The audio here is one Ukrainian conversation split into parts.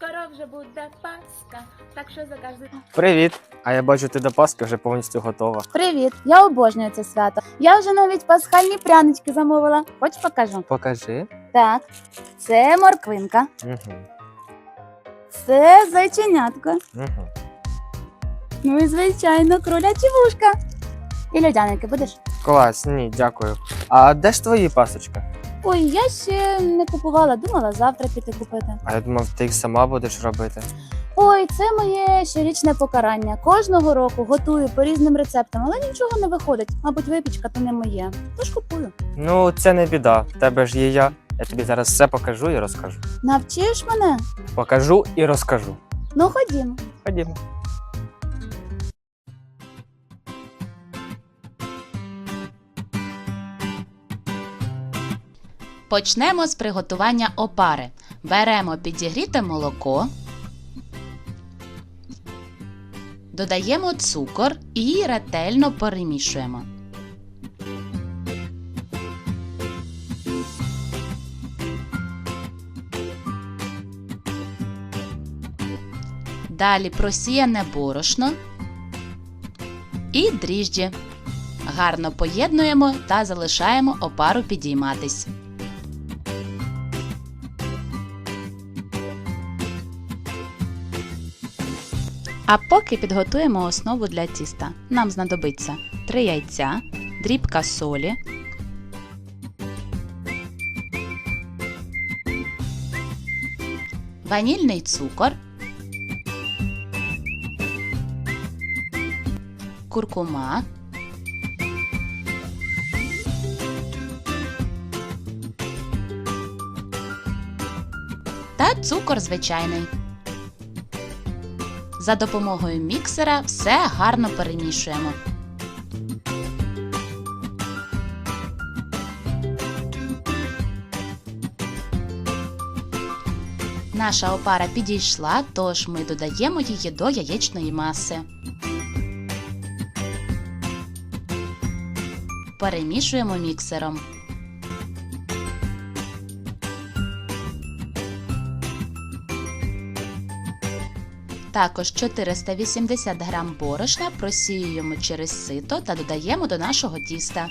Скоро вже буде Пасха, так що заказуй. Привіт! А я бачу, ти до Пасхи вже повністю готова. Привіт! Я обожнюю це свято. Я вже навіть пасхальні прянички замовила. Хоч покажу. Покажи. Так, це морквинка, Угу. це зайченятко. Угу. Ну і звичайно, кролячі вушка. І льодяники будеш? Клас, ні, дякую. А де ж твої пасочка? Ой, я ще не купувала, думала завтра піти купити. А я думав, ти їх сама будеш робити. Ой, це моє щорічне покарання. Кожного року готую по різним рецептам, але нічого не виходить. Мабуть, випічка то не моє. Тож купую. Ну, це не біда. В тебе ж є я. Я тобі зараз все покажу і розкажу. Навчиш мене? Покажу і розкажу. Ну ходімо. Ходімо. Почнемо з приготування опари. Беремо підігріте молоко, додаємо цукор і ретельно перемішуємо. Далі просіяне борошно і дріжджі. Гарно поєднуємо та залишаємо опару підійматись. А поки підготуємо основу для тіста. Нам знадобиться 3 яйця, дрібка солі, ванільний цукор, куркума, та цукор звичайний. За допомогою міксера все гарно перемішуємо. Наша опара підійшла, тож ми додаємо її до яєчної маси. Перемішуємо міксером. Також 480 г борошна просіюємо через сито та додаємо до нашого тіста.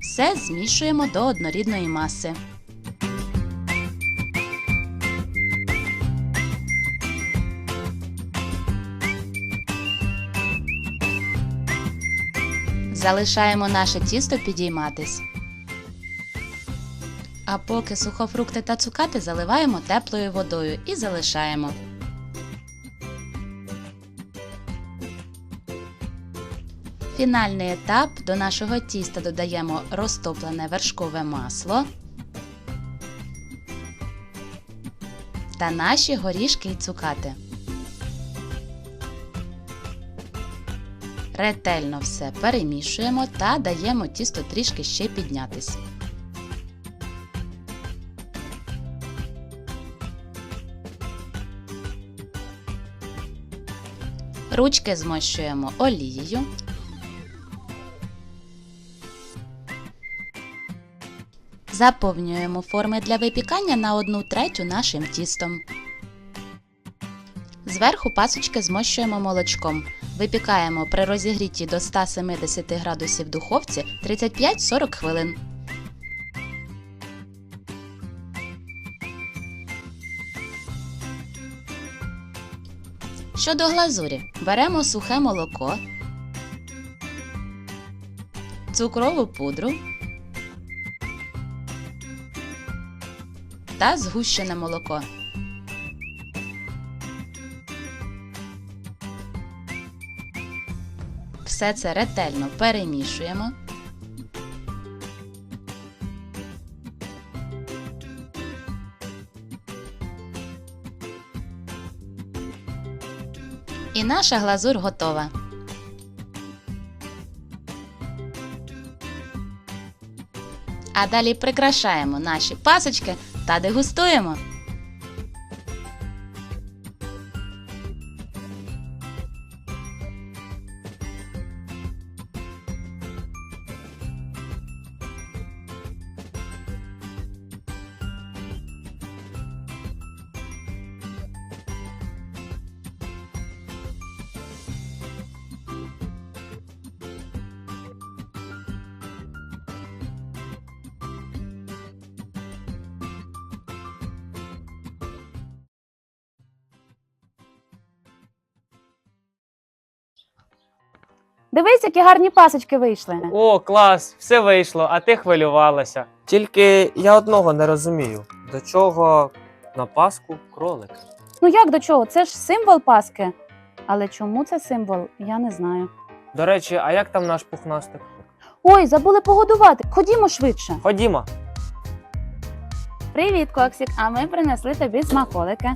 Все змішуємо до однорідної маси. Залишаємо наше тісто підійматись. А поки сухофрукти та цукати заливаємо теплою водою і залишаємо. Фінальний етап до нашого тіста додаємо розтоплене вершкове масло та наші горішки і цукати. Ретельно все перемішуємо та даємо тісто трішки ще піднятись. Ручки змощуємо олією. Заповнюємо форми для випікання на 1 третю нашим тістом. Зверху пасочки змощуємо молочком. Випікаємо при розігріті до 170 градусів духовці 35-40 хвилин. Щодо глазурі, беремо сухе молоко, цукрову пудру та згущене молоко. Все це ретельно перемішуємо. І наша глазур готова. А далі прикрашаємо наші пасочки та дегустуємо. Дивись, які гарні пасочки вийшли. О, клас, все вийшло, а ти хвилювалася. Тільки я одного не розумію, до чого на Пасху кролик. Ну як до чого? Це ж символ Паски. Але чому це символ, я не знаю. До речі, а як там наш пухнастик? Ой, забули погодувати. Ходімо швидше. Ходімо. Привіт, Коксік. А ми принесли тобі смаколики.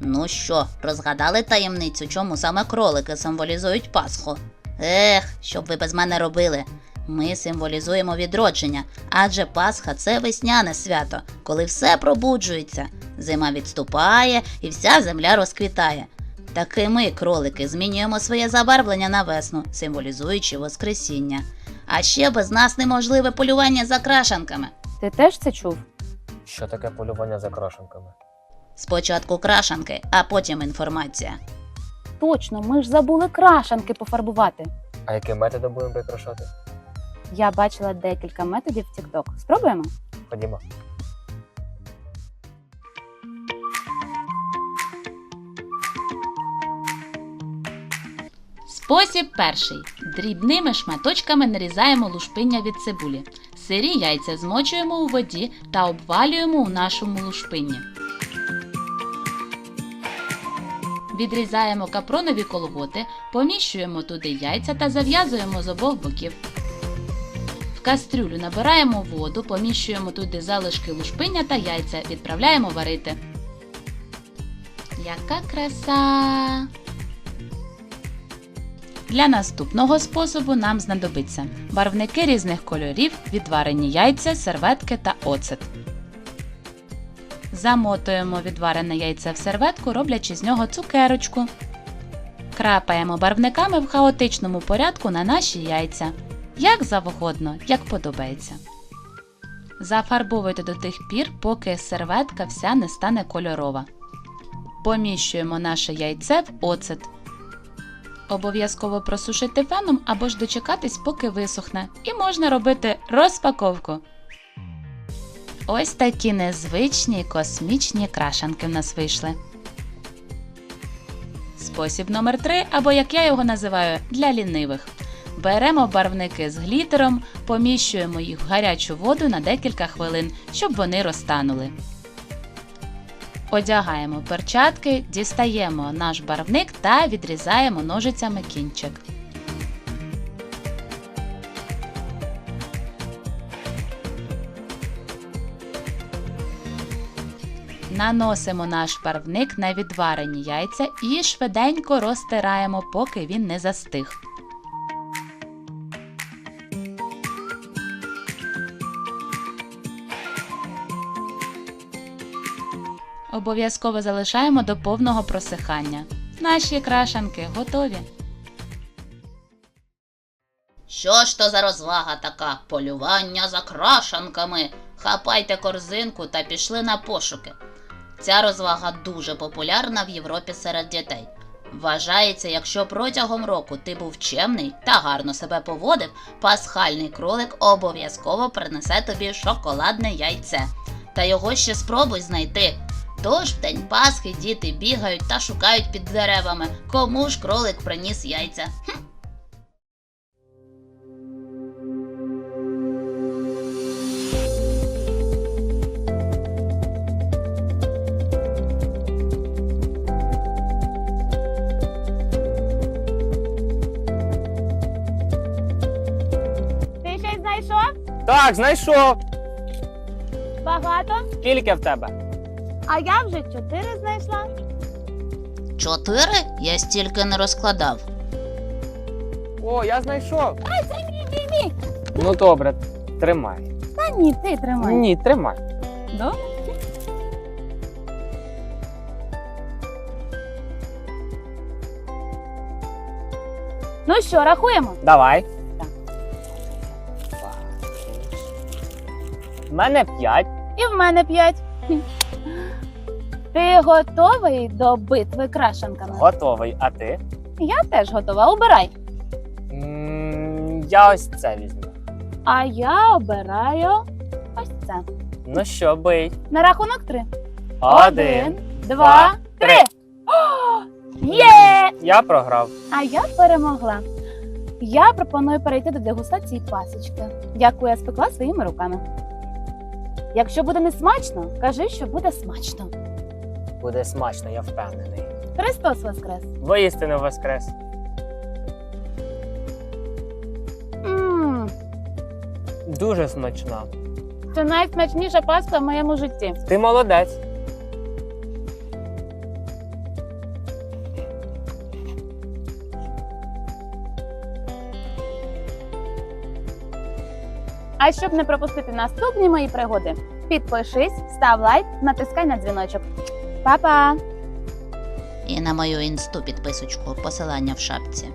Ну що, розгадали таємницю, чому саме кролики символізують Пасху? Ех, що б ви без мене робили? Ми символізуємо відродження, адже Пасха це весняне свято, коли все пробуджується, зима відступає і вся земля розквітає. Так і ми, кролики, змінюємо своє забарвлення на весну, символізуючи Воскресіння. А ще без нас неможливе полювання за крашанками. Ти теж це чув? Що таке полювання за крашенками? Спочатку крашанки, а потім інформація. Точно, ми ж забули крашанки пофарбувати. А яким методом будемо прикрашати? Я бачила декілька методів в TikTok. Спробуємо? Ходімо. Спосіб перший. Дрібними шматочками нарізаємо лушпиння від цибулі. Сирі яйця змочуємо у воді та обвалюємо у нашому лушпинні. Відрізаємо капронові колготи, поміщуємо туди яйця та зав'язуємо з обох боків. В кастрюлю набираємо воду, поміщуємо туди залишки лушпиння та яйця, відправляємо варити. Яка краса! Для наступного способу нам знадобиться барвники різних кольорів, відварені яйця, серветки та оцет. Замотуємо відварене яйце в серветку, роблячи з нього цукерочку. Крапаємо барвниками в хаотичному порядку на наші яйця. Як завгодно, як подобається. Зафарбовуйте до тих пір, поки серветка вся не стане кольорова. Поміщуємо наше яйце в оцет. Обов'язково просушити феном або ж дочекатись, поки висохне, і можна робити розпаковку. Ось такі незвичні космічні крашанки в нас вийшли. Спосіб номер 3 або як я його називаю, для лінивих. Беремо барвники з глітером, поміщуємо їх в гарячу воду на декілька хвилин, щоб вони розтанули. Одягаємо перчатки, дістаємо наш барвник та відрізаємо ножицями кінчик. Наносимо наш барвник на відварені яйця і швиденько розтираємо, поки він не застиг. Обов'язково залишаємо до повного просихання. Наші крашанки готові. Що ж то за розвага така? Полювання за крашанками. Хапайте корзинку та пішли на пошуки. Ця розвага дуже популярна в Європі серед дітей. Вважається, якщо протягом року ти був чемний та гарно себе поводив, пасхальний кролик обов'язково принесе тобі шоколадне яйце. Та його ще спробуй знайти. Тож в день Пасхи діти бігають та шукають під деревами, кому ж кролик приніс яйця. Хм. Знайшов? Так, знайшов. Багато? Скільки в тебе? А я вже чотири знайшла. Чотири? Я стільки не розкладав. О, я знайшов. Ай, це мій, мій, мій. Ну добре, тримай. Та ні, ти тримай. Ні, тримай. Добре. Ну що, рахуємо? Давай. Мене п'ять. І в мене п'ять. Ти готовий до битви крашенками? Готовий. А ти? Я теж готова. Обирай. М, Я ось це візьму. А я обираю ось це. Ну що, бий. На рахунок три. Один. два, три. О, Є! Я програв. А я перемогла. Я пропоную перейти до дегустації пасочки, яку я спекла своїми руками. Якщо буде не смачно, кажи, що буде смачно. Буде смачно, я впевнений. Христос Воскрес! Воістину воскрес. Мм, Дуже смачна. це найсмачніша паста в моєму житті. Ти молодець. А щоб не пропустити наступні мої пригоди, підпишись, став лайк, натискай на дзвіночок. Па-па! І на мою інсту підписочку, посилання в шапці.